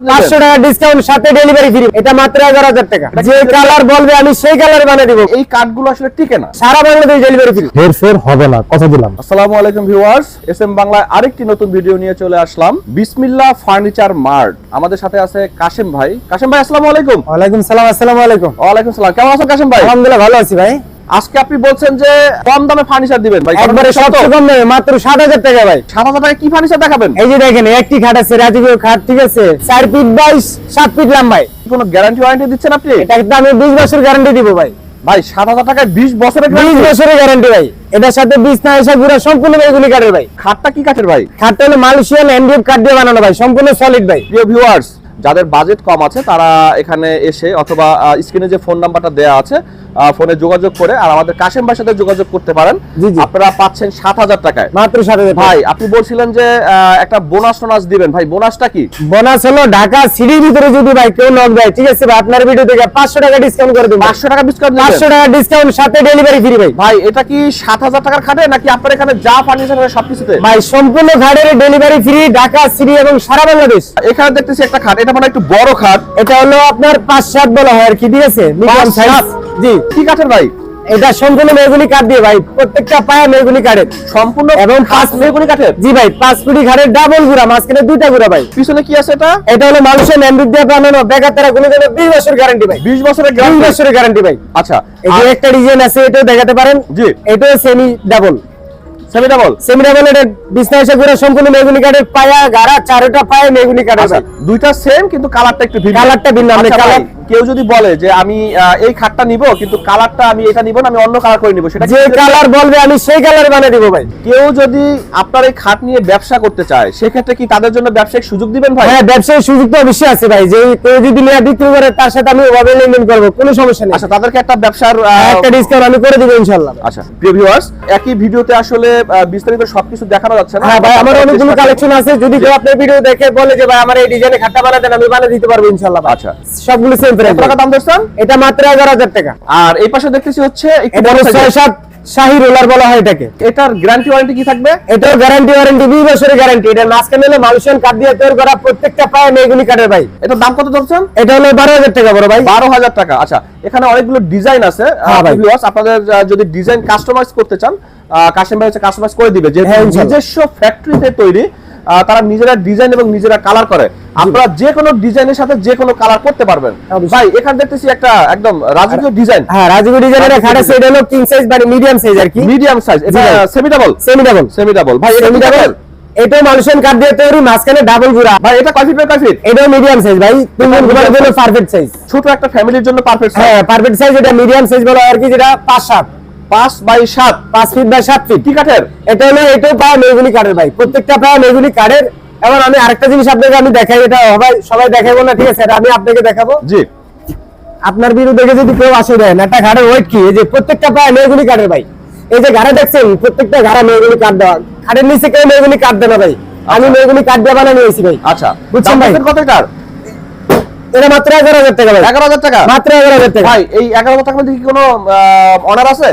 পাঁচশো টাকা ডিসকাউন্ট সাথে ডেলিভারি ফ্রি এটা মাত্র এগারো হাজার টাকা। যে কালার বলবে আমি সেই কালার বানিয়ে দিব। এই কাঠগুলো আসলে টিকে না। সারা বাংলাদেশ ডেলিভারি ফ্রি হেরফের হবে না কথা দিলাম। আসসালামু আলাইকুম ভিউয়ার্স এস এম বাংলায় আরেকটি নতুন ভিডিও নিয়ে চলে আসলাম। বিসমিল্লাহ ফার্নিচার মার্ট। আমাদের সাথে আছে কাশেম ভাই। কাশেম ভাই আসসালামু আলাইকুম। ওয়ালাইকুম সালাম আসসালামু আলাইকুম। ওয়ালাইকুম সালাম। কেমন আছেন কাশেম ভাই? আলহামদুলিল্লাহ ভালো আছি ভাই। আজকে আপনি বলছেন যে কম দামে ফার্নিচার দিবেন ভাই। একবারে সবচেয়ে কম দামে মাত্র সাত হাজার টাকা ভাই। সাত হাজার টাকা কি ফার্নিচার দেখাবেন? এই যে দেখেন একটি খাট আছে রাজকীয় খাট ঠিক আছে? চার ফিট বাইশ সাত ফিট লম্বাই। কোনো গ্যারান্টি ওয়ারেন্টি দিচ্ছেন আপনি? এটা আমি বিশ বছর গ্যারান্টি দিব ভাই। ভাই সাত হাজার টাকায় বিশ বছরের বিশ guarantee? বছরের গ্যারান্টি ভাই। এটার সাথে বিশ না এসে পুরো সম্পূর্ণ এগুলি কাঠের ভাই। খাটটা কি কাঠের ভাই? খাটটা হলো মালয়েশিয়ান এনডিএফ কাঠ দিয়ে বানানো ভাই সম্পূর্ণ সলিড ভাই। প্রিয় ভিউয়ার্স যাদের বাজেট কম আছে তারা এখানে এসে অথবা স্ক্রিনে যে ফোন নাম্বারটা দেওয়া আছে ফোনে যোগাযোগ করে আর আমাদের কাশেম ভাইয়ের সাথে যোগাযোগ করতে পারেন। আপনারা পাচ্ছেন সাত হাজার টাকায়। মাত্র সাত হাজার ভাই আপনি বলছিলেন যে একটা বোনাস টোনাস দিবেন। ভাই বোনাসটা কি? বোনাস হলো ঢাকা সিটির ভিতরে যদি ভাই কেউ নক দেয় ঠিক আছে ভাই? আপনার ভিডিও থেকে পাঁচশো টাকা ডিসকাউন্ট করে দিন পাঁচশো টাকা ডিসকাউন্ট পাঁচশো টাকা ডিসকাউন্ট সাথে ডেলিভারি ফ্রি ভাই। ভাই এটা কি সাত হাজার টাকার খাটে নাকি আপনার এখানে যা ফার্নিচার সবকিছুতে? ভাই সম্পূর্ণ খাটের ডেলিভারি ফ্রি ঢাকা সিটি এবং সারা বাংলাদেশ। এখানে দেখতেছি একটা খাট এটা মানে একটু বড় খাট। এটা হলো আপনার পাঁচ সাত বলা হয় আর কি ঠিক আছে? মিডিয়াম সাইজ সাত? জি কি কাঠের ভাই। এটা সম্পূর্ণ মেগুলি কাঠ দিয়ে ভাই প্রত্যেকটা পায়া মেগুলি কাঠের। সম্পূর্ণ এবং পাঁচ মেগুনি কাঠের? জি ভাই পাঁচ ফুটি ঘাড়ের ডাবল গুড়া মাঝখানে দুইটা গুড়া ভাই। পিছনে কি আছে এটা? এটা হলো মানুষের ন্যান্ডিক দিয়ে বানানো বেকার তারা জন্য বিশ বছর গ্যারান্টি ভাই। বিশ বছরের গ্যারান্টি বছরের গ্যারান্টি ভাই। আচ্ছা এই যে একটা ডিজাইন আছে এটাও দেখাতে পারেন। জি। এটাও semi double semi double semi double এটা বিছনা করে সম্পূর্ণ মেগুনি কাঠের পায়া গাড়া চারোটা পায়ে মেগুনি কাঠের আচ্ছা দুইটা সেম কিন্তু কালারটা একটু ভিন্ন। কালারটা ভিন্ন, কালার- কেউ যদি বলে যে আমি এই খাটটা নিব কিন্তু কালারটা আমি এটা নিব না আমি অন্য কালার করে নিব সেটা যে কালার বলবে আমি সেই কালার বানিয়ে দিব ভাই। কেউ যদি আপনার এই খাট নিয়ে ব্যবসা করতে চায় সেক্ষেত্রে কি তাদের জন্য ব্যবসায়িক সুযোগ দিবেন ভাই? হ্যাঁ ব্যবসায়ী সুযোগ তো অবশ্যই আছে ভাই। যে কেউ যদি নিয়ে বিক্রি করে তার সাথে আমি ওভাবে লেনদেন করব কোনো সমস্যা নেই। আচ্ছা তাদেরকে একটা ব্যবসার একটা ডিসকাউন্ট আমি করে দিব ইনশাল্লাহ আচ্ছা প্রিয় ভিউয়ার্স একই ভিডিওতে আসলে বিস্তারিত সবকিছু দেখানো যাচ্ছে না। হ্যাঁ ভাই আমার অনেকগুলো চেষ্টা কালেকশন আছে। যদি কেউ আপনার ভিডিও দেখে বলে যে ভাই আমার এই ডিজাইনে খাটটা বানা দেন আমি বানিয়ে দিতে পারব ইনশাল্লাহ ভাই। আচ্ছা। সবগুলো কত টাকা দাম দর্শন এটা মাত্র এগারো হাজার টাকা। আর এই পাশে দেখতেছি হচ্ছে একটু বড় হলো size ছয় এর। সাত শাহি রোলার বলা হয় এটাকে। এটার গ্যারান্টি ওয়ারেন্টি কি থাকবে? এটাও গ্যারান্টি ওয়ারেন্টি দুই বছরের গ্যারান্টি এটা মাঝখানে হলো মালুসিয়ান কাঠ দিয়ে তৈরি করা প্রত্যেকটা পায়ে মেগুনি কাঠের ভাই। এটার দাম কত ধরছেন? এটা হলো বারো হাজার টাকা বড় ভাই। বারো হাজার টাকা। আচ্ছা এখানে অনেকগুলো ডিজাইন আছে। হ্যাঁ আপনাদের যদি ডিজাইন কাস্টমাইজ করতে চান কাশিম ভাই হচ্ছে কাস্টমাইজ করে দিবে। যে হ্যাঁ। নিজস্ব ফ্যাক্টরিতে তৈরি তারা নিজেরা ডিজাইন এবং নিজেরা কালার করে। আপনারা যে কোনো ডিজাইনের সাথে যে কোনো কালার করতে পারবেন। ভাই এখানে দেখতেছি একটা একদম রাজকীয় ডিজাইন হ্যাঁ রাজীব ডিজাইনের আছে এটা হলো কিং সাইজ মানে মিডিয়াম সাইজ আর কি। মিডিয়াম সাইজ এটা semi double semi double semi double ভাই এটা সেমি ডাবল? এটাও মালুসিয়ান কাঠ দিয়ে তৈরি মাঝখানে ডাবল গুড়া। ভাই এটা কয় ফিট বাই কয় ফিট এটাও মিডিয়াম সাইজ ভাই। তিন এটা ঘুমার জন্য পারফেক্ট সাইজ ছোট একটা ফ্যামিলির জন্য পারফেক্ট হ্যাঁ পারফেক্ট সাইজ এটা মিডিয়াম সাইজ বলা আর কি যেটা পাঁচ সাত। পাঁচ বাই সাত পাঁচ ফিট বাই সাত ফিট কি কাঠের এটা হলো এটাও পাওয়া মেগুলি কাঠের ভাই প্রত্যেকটা পাওয়া মেগুলি কাঠের। এবার আমি আরেকটা জিনিস আপনাকে আমি দেখাই এটা সবাই সবাই দেখাবো না ঠিক আছে? এটা আমি আপনাকে দেখাবো। জি। আপনার বিরু দেখে যদি কেউ আসে দেন একটা ঘাড়ের ওয়েট কি? এই যে প্রত্যেকটা পায়ে মেগুলি কাঠের ভাই। এই যে ঘাড়ে দেখছেন প্রত্যেকটা ঘাড়া মেগুলি কাঠ দেওয়া। ঘাড়ের নিচে কেউ মেগুলি কাঠ দেয় না ভাই। আমি মেগুলি কাঠ দিয়ে বানিয়ে নিয়েছি ভাই। আচ্ছা। বুঝছেন ভাই? কত এটা মাত্র এগারো হাজার টাকা ভাই। এগারো হাজার টাকা? মাত্র এগারো হাজার টাকা। ভাই এই এগারো হাজার মধ্যে কি কোনো অনার আছে?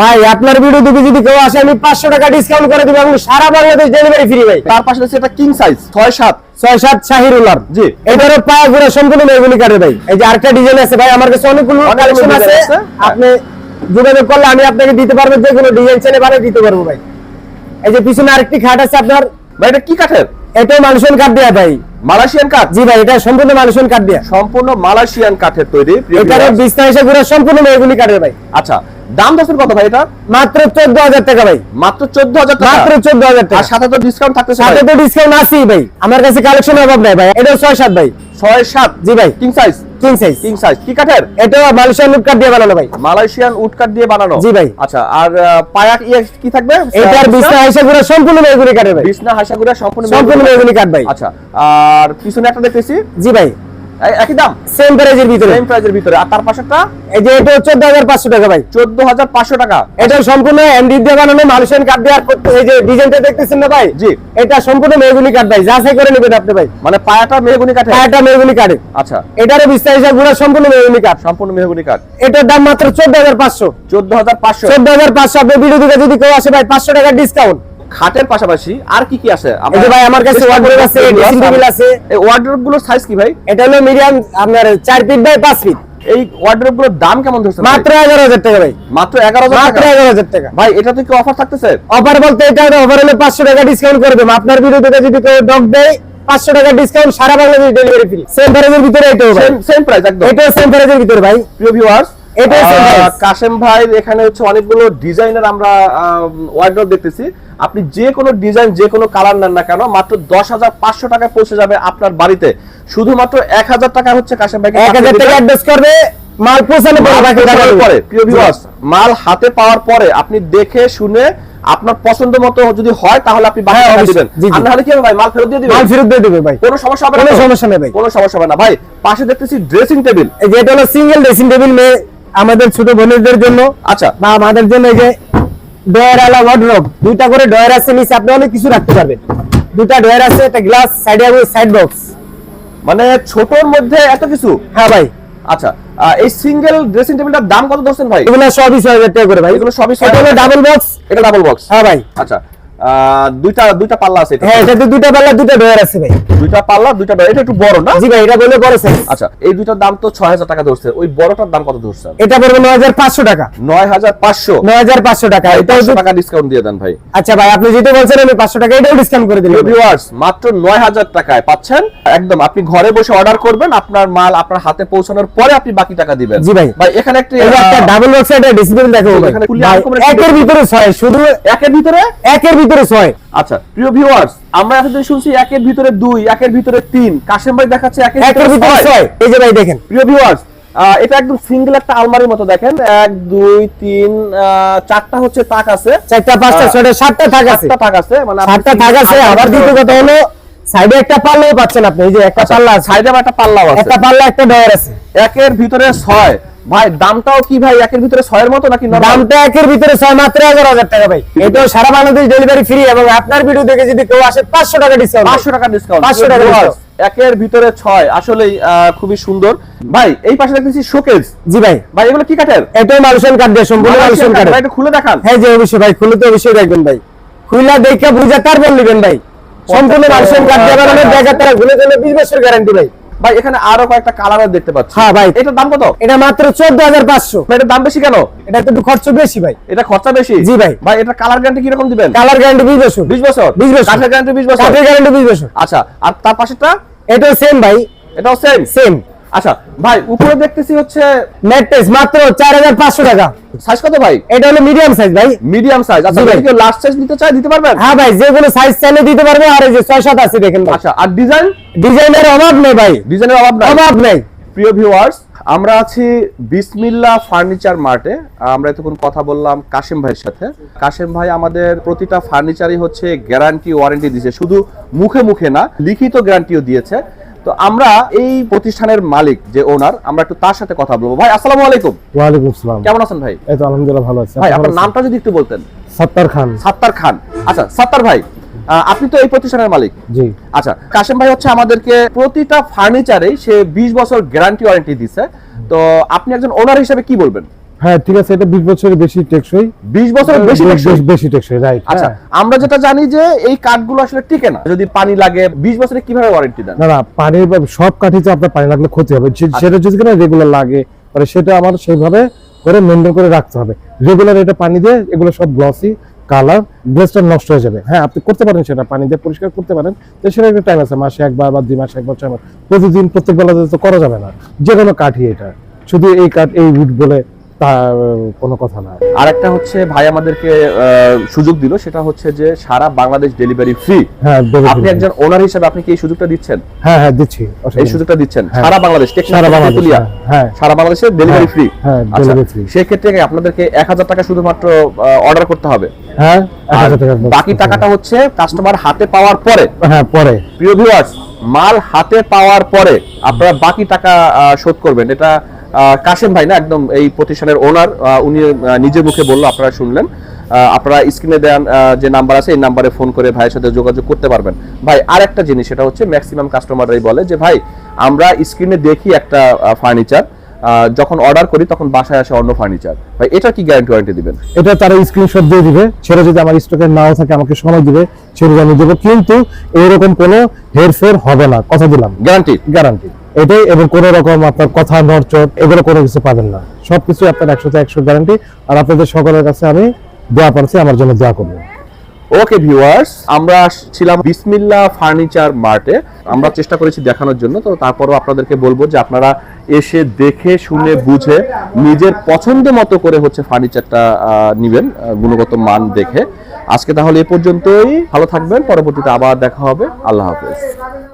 ভাই আপনার ভিডিও দেখে যদি কেউ আসে আমি পাঁচশো টাকা ডিসকাউন্ট করে দিব এবং সারা বাংলাদেশ ডেলিভারি ফ্রি ভাই। তার পাশে দেখছি এটা কিং সাইজ ছয় সাত। ছয় সাত শাহিরুলার জি। এটারও পায়ে ঘুরে সম্পূর্ণ মেগুলি কাটে ভাই। এই যে আরেকটা ডিজাইন আছে ভাই আমার কাছে অনেকগুলো কালেকশন আছে। আছে। আপনি যোগাযোগ করলে আমি আপনাকে দিতে পারব যে কোনো ডিজাইন চাইলে বানিয়ে দিতে পারব ভাই। এই যে পিছনে আরেকটি খাট আছে আপনার। ভাই এটা কি কাঠের? এটাও মানুষের কাঠ দেয়া ভাই। মালয়েশিয়ান কাঠ? জি ভাই এটা সম্পূর্ণ মানুষের কাঠ দেয়া। সম্পূর্ণ মালয়েশিয়ান কাঠের তৈরি বিছনা ঘুরে সম্পূর্ণ মেগুলি কাঠের ভাই। আচ্ছা দাম দশের কত ভাই এটা? মাত্র চোদ্দ হাজার টাকা ভাই। মাত্র চোদ্দ হাজার মাত্র চোদ্দ হাজার টাকা সাথে তো ডিসকাউন্ট থাকতে সাথে তো ডিসকাউন্ট আছেই ভাই। আমার কাছে কালেকশন অভাব নাই ভাই। এটাও ছয় সাত ভাই। ছয় সাত? জি ভাই। King size king size king size কি কাঠের? এটাও মালয়েশিয়ান কাঠ দিয়ে বানানো ভাই। মালয়েশিয়ান উড কাঠ দিয়ে বানানো? জি ভাই। আচ্ছা আর পায়া ইয়ে কি থাকবে? এটার বিছনা এসে সম্পূর্ণ মেগুলি কাঠের ভাই। বিছনা হাসাগুড়া সম্পূর্ণ সম্পূর্ণ মেগুলি কাঠ ভাই। আচ্ছা আর পিছনে একটা দেখতেছি। জি ভাই। একই দাম? সেম প্রাইজের ভিতরে। সেম প্রাইজের ভিতরে। আর তার পাশেরটা? এই যে এটা চোদ্দ হাজার পাঁচশো টাকা ভাই। এটা সম্পূর্ণ এমডি দিয়ে বানানো মালয়েশিয়ান কাঠ দিয়ে আর এই যে ডিজাইনটা দেখতেছেন না ভাই? জি। এটা সম্পূর্ণ মেগুলি কাঠ ভাই। যাচাই করে নেবেন আপনি ভাই। মানে পায়াটা মেহগুনি কাঠে আচ্ছা। এটারও গুলো সম্পূর্ণ কাঠ সম্পূর্ণ মেহগুনি কাঠ এটার দাম মাত্র চোদ্দ হাজার পাঁচশো। চোদ্দ হাজার পাঁচশো। চোদ্দ হাজার পাঁচশো। আপনি ভিডিও দিকে যদি কেউ আসে ভাই পাঁচশো টাকা ডিসকাউন্ট খাটের পাশাপাশি আর কি কি আছে? ভাই আমার কাছে ওয়ার্ডরোব আছে ড্রেসিং টেবিল আছে। এই ওয়ার্ডরোবগুলোর সাইজ কি ভাই? এটা হলো মিডিয়াম আপনার চার ফিট বাই পাঁচ ফিট এই ওয়ার্ডরোবগুলোর দাম কেমন ধরছেন মাত্র এগারো হাজার টাকা ভাই। মাত্র এগারো হাজার মাত্র টাকা? এগারো হাজার টাকা। ভাই এটা তো কি অফার থাকতেছে? অফার বলতে এটা অফার হলে পাঁচশো টাকা ডিসকাউন্ট করে দেবো আপনার বিরুদ্ধে যদি কেউ ডক দেয় পাঁচশো টাকা ডিসকাউন্ট সারা বাংলাদেশ ডেলিভারি ফ্রি সেম প্রাইজের ভিতরে এটাও ভাই। সেম প্রাইস একদম। এটাও সেম প্রাইজের ভিতরে ভাই। প্রিয় ভিউয়ার্স কাশেম ভাই এখানে হচ্ছে অনেকগুলো ডিজাইনের আমরা দেখতেছি। আপনি যে কোনো ডিজাইন যে কোনো কালার নেন না কেন মাত্র দশ হাজার পাঁচশো টাকায় পৌঁছে যাবে আপনার বাড়িতে। শুধুমাত্র এক হাজার টাকা হচ্ছে কাশেম ভাইকে এক হাজার টাকা অ্যাডভান্স করবে মাল পৌঁছানো পরে প্রিয় ভিউয়ার্স মাল হাতে পাওয়ার পরে আপনি দেখে শুনে আপনার পছন্দ মতো যদি হয় তাহলে আপনি বাকি হ্যাঁ, টাকা দিবেন। আর নাহলে কি হবে ভাই? মাল ফেরত দিয়ে দিবেন? মাল ফেরত দিয়ে দেবে ভাই। কোনো সমস্যা হবে না কোনো সমস্যা নেই ভাই। কোনো সমস্যা হবে না। ভাই পাশে দেখতেছি ড্রেসিং টেবিল এই যে এটা হলো সিঙ্গেল ড্রেসিং টেবিল মেয়ে আমাদের ছোট বোনদের জন্য। আচ্ছা। বা আমাদের জন্য এই যে ডয়ার আলা ওয়ার্ডরোব দুইটা করে ডয়ার আছে নিচে আপনি অনেক কিছু রাখতে পারবেন। দুইটা ডয়ার আছে একটা গ্লাস সাইডে আছে সাইড বক্স মানে ছোটর মধ্যে এত কিছু? হ্যাঁ ভাই। আচ্ছা এই সিঙ্গেল ড্রেসিং টেবিলটার দাম কত ধরছেন ভাই? এগুলো সবই ছয় হাজার টাকা করে ভাই। এগুলো সবই ছয় ডাবল বক্স এটা ডাবল বক্স হ্যাঁ ভাই। আচ্ছা। দুইটা দুইটা পাল্লা আছে হ্যাঁ এটাতে দুইটা পাল্লা দুইটা ডয়ার আছে ভাই। দুইটা পাল্লা দুইটা ডোর। এটা একটু বড় না? জি ভাই এটা বলে বড় সাইজ আচ্ছা এই দুইটার দাম তো ছয় হাজার টাকা ধরছে। ওই বড়টার দাম কত ধরছেন এটা পড়বে নয় হাজার পাঁচশো টাকা। নয় হাজার পাঁচশো। নয় হাজার পাঁচশো টাকা। এটাও পাঁচশো টাকা ডিসকাউন্ট দিয়ে দেন ভাই। আচ্ছা ভাই আপনি যেটা বলছেন আমি পাঁচশো টাকা এটাও ডিসকাউন্ট করে দিলাম। ভিউয়ার্স মাত্র নয় হাজার টাকায় পাচ্ছেন? একদম আপনি ঘরে বসে অর্ডার করবেন আপনার মাল আপনার হাতে পৌঁছানোর পরে আপনি বাকি টাকা দিবেন। জি ভাই। ভাই এখানে একটি ডাবল বক্স এটা ডিসপ্লে দেখো ভাই একের ভিতরে ছয় শুধু একের ভিতরে? একের ভিতরে ছয় আচ্ছা প্রিয় ভিউয়ার্স আমরা এতদিন শুনছি একের ভিতরে দুই একের ভিতরে তিন। কাশেম ভাই দেখাচ্ছে একের ভিতরে ভিতরে ছয়। এই যে ভাই দেখেন। প্রিয় ভিউয়ার্স এটা একদম সিঙ্গেল একটা আলমারির মতো দেখেন। এক দুই তিন চারটা হচ্ছে তাক আছে। চারটা পাঁচটা ছয়টা সাতটা থাক আছে। সাতটা তাক আছে মানে সাতটা থাক আছে। আবার দ্বিতীয় কথা হলো সাইডে একটা পাল্লাও পাচ্ছেন আপনি। এই যে একটা আচ্ছা, পাল্লা সাইডে একটা পাল্লাও আছে। একটা পাল্লা একটা ডয়ার আছে। একের ভিতরে ছয়। ভাই দামটাও কি ভাই একের ভিতরে ছয়ের মতো নাকি দামটা একের ভিতরে ছয় মাত্র এগারো হাজার টাকা ভাই। এটাও সারা বাংলাদেশ ডেলিভারি ফ্রি এবং আপনার ভিডিও দেখে যদি কেউ আসে পাঁচশো টাকা ডিসকাউন্ট পাঁচশো টাকা ডিসকাউন্ট 500 টাকা একের ভিতরে ছয় আসলেই আহ, খুবই সুন্দর। ভাই এই পাশে দেখতেছি শোকেজ জি ভাই। ভাই এগুলো কি কাঠের? এটাও মালুসন কাঠ দিয়ে সম্পূর্ণ মালুসন কাঠ। ভাই খুলে দেখান। হ্যাঁ যে অবশ্যই ভাই খুলে তো অবশ্যই দেখবেন ভাই। খুইলা দেখে বুঝা তারপর নেবেন ভাই। সম্পূর্ণ মালুসন কাঠ দিয়ে বানানো দেখা তারা ঘুরে গেলে বিশ বছর গ্যারান্টি ভাই। ভাই এখানে আরও কয়েকটা কালার দেখতে পাচ্ছি। হ্যাঁ ভাই। এটার দাম কত? এটা মাত্র চোদ্দ হাজার পাঁচশো। ভাই এটার দাম বেশি কেন? এটা তো একটু খরচ বেশি ভাই। এটা খরচা বেশি? জি ভাই। ভাই এটা কালার গ্যারান্টি কি রকম দিবেন? কালার গ্যারান্টি বিশ বছর। বিশ বছর? 20 বছর। কাঠের গ্যারান্টি বিশ বছর? কাঠের গ্যারান্টি বিশ বছর। আচ্ছা আর তার পাশেটা এটাও সেম ভাই। এটাও সেম সেম আচ্ছা ভাই উপরে দেখতেছি হচ্ছে ম্যাট্রেস মাত্র চার হাজার পাঁচশো টাকা। সাইজ কত ভাই? এটা হলো মিডিয়াম সাইজ ভাই। মিডিয়াম সাইজ আচ্ছা ভাই। যদি কেউ সাইজ নিতে চায় দিতে পারবেন? হ্যাঁ ভাই যে কোনো সাইজ চাইলে দিতে পারবে আর এই যে ছয় সাত আছে দেখেন আচ্ছা আর ডিজাইন ডিজাইনের অভাব নেই ভাই। ডিজাইনের অভাব নাই? অভাব নেই। প্রিয় ভিউয়ার্স আমরা আছি বিসমিল্লা ফার্নিচার মার্টে। আমরা এতক্ষণ কথা বললাম কাশেম ভাইয়ের সাথে। কাশেম ভাই আমাদের প্রতিটা ফার্নিচারই হচ্ছে গ্যারান্টি ওয়ারেন্টি দিয়েছে শুধু মুখে মুখে না লিখিত গ্যারান্টিও দিয়েছে। তো আমরা এই প্রতিষ্ঠানের মালিক যে ওনার আমরা একটু তার সাথে কথা বলব। ভাই আসসালামু আলাইকুম। ওয়ালাইকুম আসসালাম। কেমন আছেন ভাই? এই তো আলহামদুলিল্লাহ ভালো আছি। ভাই আপনার নামটা যদি একটু বলতেন? সাত্তার খান। সাত্তার খান। আচ্ছা সাত্তার ভাই আপনি তো এই প্রতিষ্ঠানের মালিক। জি। আচ্ছা কাশেম ভাই হচ্ছে আমাদেরকে প্রতিটা ফার্নিচারে সে বিশ বছর গ্যারান্টি ওয়ারেন্টি দিছে। তো আপনি একজন ওনার হিসেবে কি বলবেন? হ্যাঁ ঠিক আছে এটা বিশ বছরের বেশি টেকসই। বিশ বছরের বেশি টেকসই। বেশি টেকসই রাইট আচ্ছা আমরা যেটা জানি যে এই কাঠগুলো আসলে টিকে না। যদি পানি লাগে বিশ বছরে কীভাবে ওয়ারেন্টি দেন? না না পানির বা- সব কাঠিতে আপনার পানি লাগলে ক্ষতি হবে। সেটা যদি কিনা রেগুলার লাগে মানে সেটা আমার সেইভাবে করে মেনটেন করে রাখতে হবে। রেগুলার এটা পানি দিয়ে এগুলো সব গ্লসি কালার গ্লেসটা নষ্ট হয়ে যাবে। হ্যাঁ আপনি করতে পারেন সেটা পানি দিয়ে পরিষ্কার করতে পারেন। তো সেটা একটা টাইম আছে মাসে একবার বা দুই মাসে একবার ছয় মাস। প্রতিদিন প্রত্যেক বেলা তো করা যাবে না। যে কোনো কাঠই এটা। শুধু এই কাঠ এই উড বলে তা কোনো কথা না আর একটা হচ্ছে ভাই আমাদেরকে সুযোগ দিল সেটা হচ্ছে যে সারা বাংলাদেশ ডেলিভারি ফ্রি হ্যাঁ আপনি একজন ওনার হিসেবে আপনি কি এই সুযোগটা দিচ্ছেন? হ্যাঁ হ্যাঁ দিচ্ছি এই সুযোগটা দিচ্ছেন? হ্যাঁ। সারা বাংলাদেশ সারা বাংলাদেশ, বাংলাদেশ হ্যাঁ। সারা বাংলাদেশে ডেলিভারি হ্যাঁ, ফ্রি হ্যাঁ, free। সেক্ষেত্রে আপনাদেরকে এক হাজার টাকা শুধুমাত্র অর্ডার করতে হবে। হ্যাঁ টাকা বাকি টাকাটা হচ্ছে কাস্টমার হাতে পাওয়ার পরে। হ্যাঁ পরে। প্রিয় ভিউয়ার্স মাল হাতে পাওয়ার পরে আপনারা বাকি টাকা শোধ করবেন। এটা কাশেম ভাই না একদম এই প্রতিষ্ঠানের ওনার উনি নিজের মুখে বলল আপনারা শুনলেন। আপনারা স্ক্রিনে দেন যে নাম্বার আছে এই নাম্বারে ফোন করে ভাইয়ের সাথে যোগাযোগ করতে পারবেন। ভাই আর একটা জিনিস সেটা হচ্ছে ম্যাক্সিমাম কাস্টমাররাই বলে যে ভাই আমরা স্ক্রিনে দেখি একটা ফার্নিচার যখন অর্ডার করি তখন বাসায় আসে অন্য ফার্নিচার ভাই এটা কি গ্যারান্টি ওয়ারেন্টি দিবেন? এটা তারা স্ক্রিনশট দিয়ে দিবে। সেটা যদি আমার স্টকে নাও থাকে আমাকে সময় দিবে সেটা আমি দেবো। কিন্তু এরকম কোনো হেরফের হবে না। কথা দিলাম। গ্যারান্টি গ্যারান্টি এটাই এবং কোনো রকম আপনার কথা নড়চড়, এগুলো কোনো কিছু পাবেন না। সবকিছু আপনার একশোতে একশো গ্যারান্টি আর আপনাদের সকলের কাছে আমি দেওয়া পারছি আমার জন্য দেওয়া করবেন। ওকে ভিউয়ার্স আমরা ছিলাম বিসমিল্লা ফার্নিচার মার্টে। আমরা চেষ্টা করেছি দেখানোর জন্য, তো তারপরও আপনাদেরকে বলব যে আপনারা এসে দেখে, শুনে, বুঝে, নিজের পছন্দ মতো করে হচ্ছে ফার্নিচারটা নেবেন গুণগত মান দেখে। আজকে তাহলে এ পর্যন্তই। ভালো থাকবেন, পরবর্তীতে আবার দেখা হবে। আল্লাহ হাফেজ।